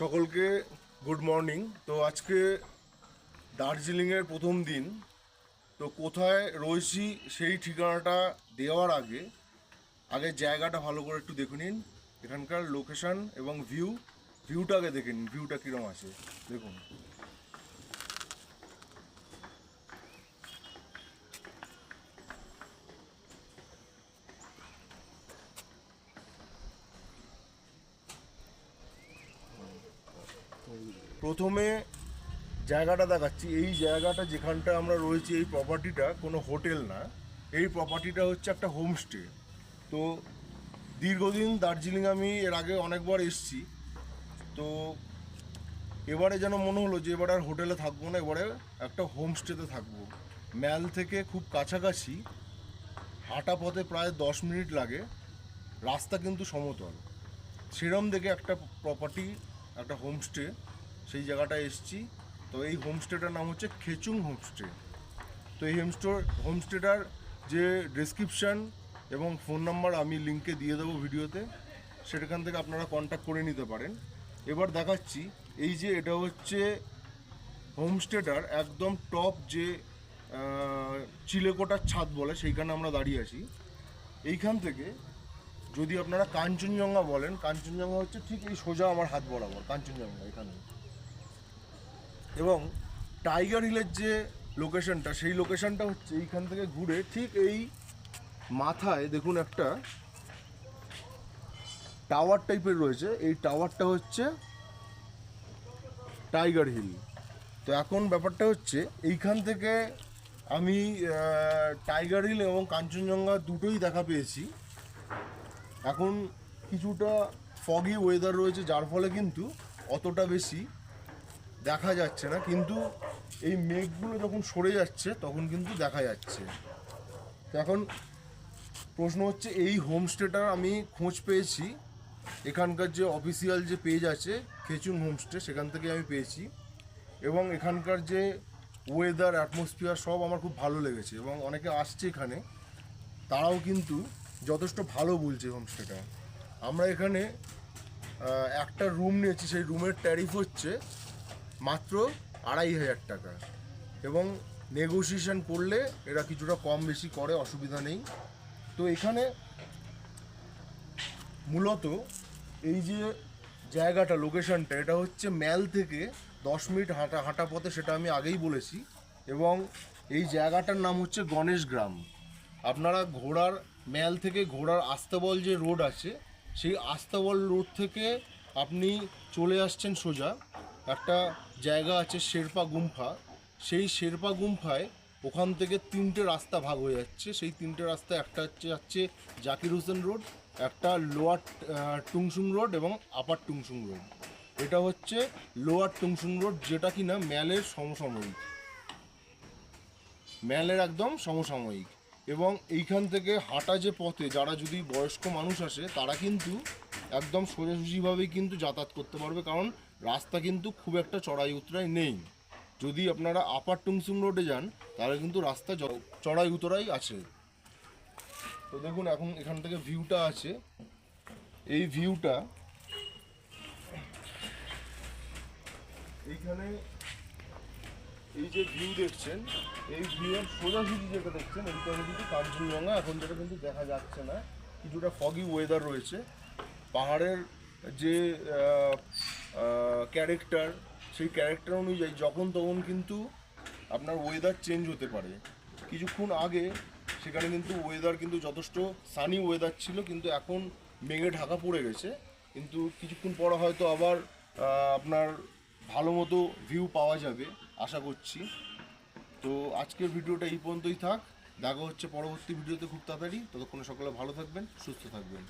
সকলকে good morning তো আজকে দার্জিলিংয়ের প্রথম দিন। তো কোথায় রয়েছি সেই ঠিকানাটা দেওয়ার আগে আগে জায়গাটা ভালো করে একটু দেখে নিন। এখানকার লোকেশান এবং ভিউ ভিউটা আগে দেখে নিন ভিউটা কীরকম আছে, দেখুন। প্রথমে জায়গাটা দেখাচ্ছি। এই জায়গাটা যেখানটা আমরা রয়েছি, এই প্রপার্টিটা কোনো হোটেল না। এই প্রপার্টিটা হচ্ছে একটা হোমস্টে তো দীর্ঘদিন দার্জিলিং আমি এর আগে অনেকবার এসেছি। তো এবারে যেন মনে হলো যে এবার আর হোটেলে থাকব না, এবারে একটা হোমস্টেতে থাকব। ম্যাল থেকে খুব কাছাকাছি, হাঁটা পথে প্রায় দশ মিনিট লাগে। রাস্তা কিন্তু সমতল। সেরম দেখে একটা প্রপার্টি একটা হোমস্টে সেই জায়গাটায় এসেছি। তো এই হোমস্টেটার নাম হচ্ছে খেচুং হোমস্টে। তো এই হোমস্টোর হোমস্টেটার যে ডেসক্রিপশান এবং ফোন নাম্বার আমি লিঙ্কে দিয়ে দেবো ভিডিওতে, সেখান থেকে আপনারা কন্ট্যাক্ট করে নিতে পারেন। এবার দেখাচ্ছি, এই যে এটা হচ্ছে হোমস্টেটার একদম টপ যে চিলেকোটার ছাদ বলে, সেইখানে আমরা দাঁড়িয়ে আছি। এইখান থেকে যদি আপনারা কাঞ্চনজঙ্ঘা বলেন, কাঞ্চনজঙ্ঘা হচ্ছে ঠিক এই সোজা আমার হাত বরাবর, কাঞ্চনজঙ্ঘা এখানে এবং টাইগার হিলের যে লোকেশনটা, সেই লোকেশনটা হচ্ছে এইখান থেকে ঘুরে ঠিক এই মাথায় দেখুন একটা টাওয়ার টাইপের রয়েছে। এই টাওয়ারটা হচ্ছে টাইগার হিল। তো এখন ব্যাপারটা হচ্ছে এইখান থেকে আমি টাইগার হিল এবং কাঞ্চনজঙ্ঘা দুটোই দেখা পেয়েছি। এখন কিছুটা ফগি ওয়েদার রয়েছে, যার ফলে কিন্তু অতটা বেশি দেখা যাচ্ছে না, কিন্তু এই মেঘগুলো যখন সরে যাচ্ছে, তখন কিন্তু দেখা যাচ্ছে। এখন প্রশ্ন হচ্ছে, এই হোমস্টেটার আমি খোঁজ পেয়েছি। এখানকার যে অফিসিয়াল যে পেজ আছে খেচুং হোমস্টে সেখান থেকে আমি পেয়েছি। এবং এখানকার যে ওয়েদার অ্যাটমসফিয়ার সব আমার খুব ভালো লেগেছে। এবং অনেকে আসছে এখানে, তারাও কিন্তু যথেষ্ট ভালো বলছে হোমস্টেটা। আমরা এখানে একটা রুম নিয়েছি, সেই রুমের ট্যারিফ হচ্ছে মাত্র আড়াই হাজার টাকা। এবং নেগোসিয়েশন করলে এরা কিছুটা কম বেশি করে, অসুবিধা নেই। তো এখানে মূলত এই যে জায়গাটা লোকেশনটা এটা হচ্ছে ম্যাল থেকে দশ মিনিট হাঁটা হাঁটা পথে সেটা আমি আগেই বলেছি। এবং এই জায়গাটার নাম হচ্ছে গণেশ গ্রাম। আপনারা ঘোড়ার, ম্যাল থেকে ঘোড়ার আস্তাবল যে রোড আছে, সেই আস্তাবল রোড থেকে আপনি চলে আসছেন সোজা। একটা জায়গা আছে শেরপা গুম্ফা। সেই শেরপা গুম্ফায় ওখান থেকে তিনটে রাস্তা ভাগ হয়ে যাচ্ছে। সেই তিনটে রাস্তা একটা হচ্ছে যাচ্ছে জাকির হোসেন রোড, একটা লোয়ার টুংসুং রোড এবং আপার টুংসুং রোড। এটা হচ্ছে লোয়ার টুংসুং রোড যেটা কিনা ম্যালের সমসাময়িক। ম্যালের একদম সমসাময়িক। এবং এইখান থেকে হাঁটা যে পথে যারা যদি বয়স্ক মানুষ আসে, তারা কিন্তু একদম সোজাসুজিভাবেই কিন্তু যাতায়াত করতে পারবে, কারণ রাস্তা কিন্তু খুব একটা চড়াই উতরাই নেই। যদি আপনারা আপার টুংসুং রোডে যান, তাহলে কিন্তু রাস্তা চড়াই উতরাই আছে। তো দেখুন, এখন এখান থেকে ভিউটা আছে। এই ভিউটা এইখানে এই যে ভিউ দেখছেন, এই ভিউয়ের সোজাসুজি যেটা দেখছেন হলো কিন্তু কাঞ্চনজঙ্ঘা। এখন যেটা কিন্তু দেখা যাচ্ছে না, কিছুটা ফগি ওয়েদার রয়েছে। পাহাড়ের যে ক্যারেক্টার সেই ক্যারেক্টার অনুযায়ী যখন তখন কিন্তু আপনার ওয়েদার চেঞ্জ হতে পারে। কিছুক্ষণ আগে সেখানে কিন্তু ওয়েদার কিন্তু যথেষ্ট সানি ওয়েদার ছিল, কিন্তু এখন মেঘে ঢাকা পড়ে গেছে। কিন্তু কিছুক্ষণ পর হয়তো আবার আপনার ভালো মতো ভিউ পাওয়া যাবে, আশা করছি। তো আজকের ভিডিওটা এই পর্যন্তই থাক। দেখা হচ্ছে পরবর্তী ভিডিওতে খুব তাড়াতাড়ি। ততক্ষণে সকলে ভালো থাকবেন, সুস্থ থাকবেন।